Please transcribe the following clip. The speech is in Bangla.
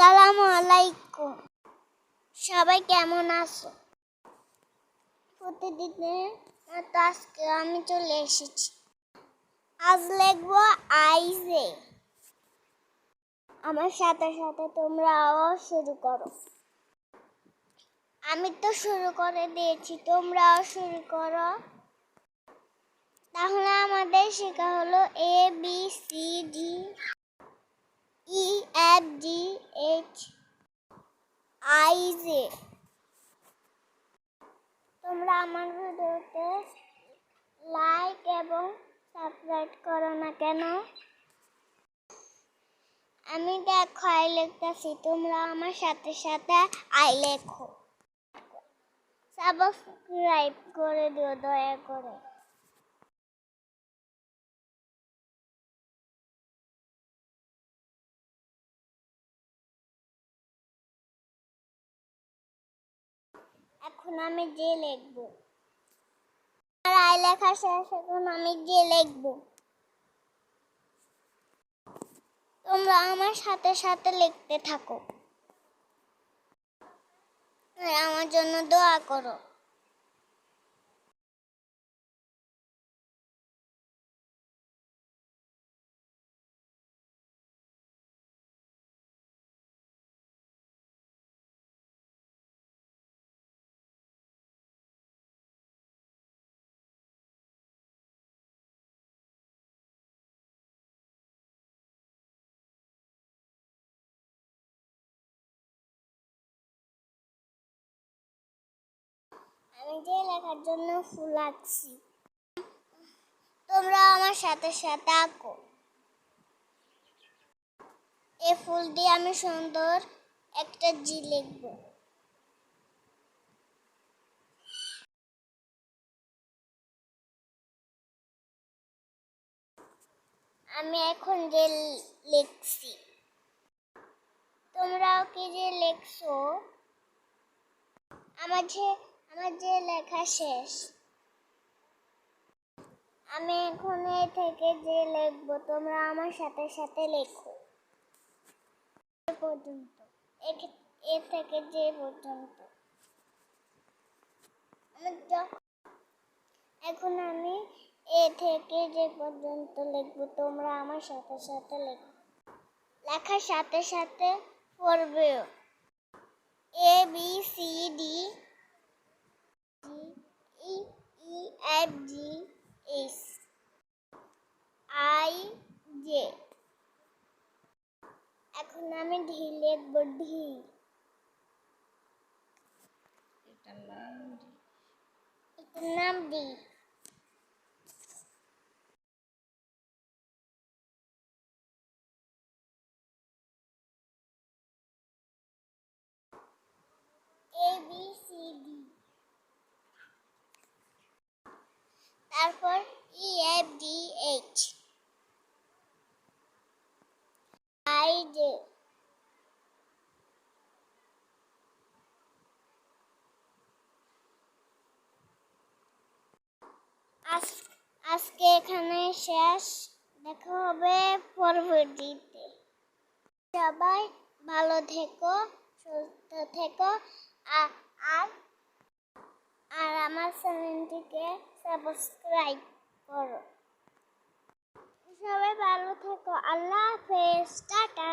আসসালামু আলাইকুম। সবাই কেমন আছো? আজকে আমি চলে এসেছি। আজ লিখব আইজে। আমার সাথে সাথে তোমরাও শুরু করো। আমি তো শুরু করে দিয়েছি, তোমরাও শুরু করো। তাহলে আমাদের শেখা হলো A B C D, E, F, G I J তোমরা আমার ভিডিওতে লাইক এবং সাবস্ক্রাইব করো না কেন? আমি দেখো আই লিখতেছি। তোমরা আমার সাথে সাথে আই লেখো। সাবস্ক্রাইব করে দিও, দয়া করে। এখন আমি যে লিখব? আমার আই লেখা শেষ, এখন আমি যে লিখব? তোমরা আমার সাথে সাথে লিখতে থাকো। আমার জন্য দোয়া করো। আমি যে লেখার জন্য ফুল আঁকছি তোমরা আমার সাথে সাথে আঁকো। এই ফুল দিয়ে আমি সুন্দর একটা জি লিখব। আমি এখন যে লিখছি। তোমরাও কি যে লিখছো? আমার যে আমার যে লেখা শেষ। আমি এখন এ থেকে যে লিখব, তোমরা আমার সাথে সাথে লেখো। পর্যন্ত। এ- থেকে যে পর্যন্ত। এখন আমি এ থেকে যে পর্যন্ত লিখব, তোমরা আমার সাথে সাথে লেখো। লেখার সাথে সাথে পড়বেও। এখন আমি ঢি লিখব ঢি এটার নাম রি- এটার নাম ডি আজকে এখানে শেষ। দেখা হবে পরবর্তীতে। সবাই ভালো থেকো, সুস্থ থেকো। আর আর আমার চ্যানেলটিকে সাবস্ক্রাইব করো। সবাই ভালো থেকো। আল্লাহ হাফেজ। টাটা।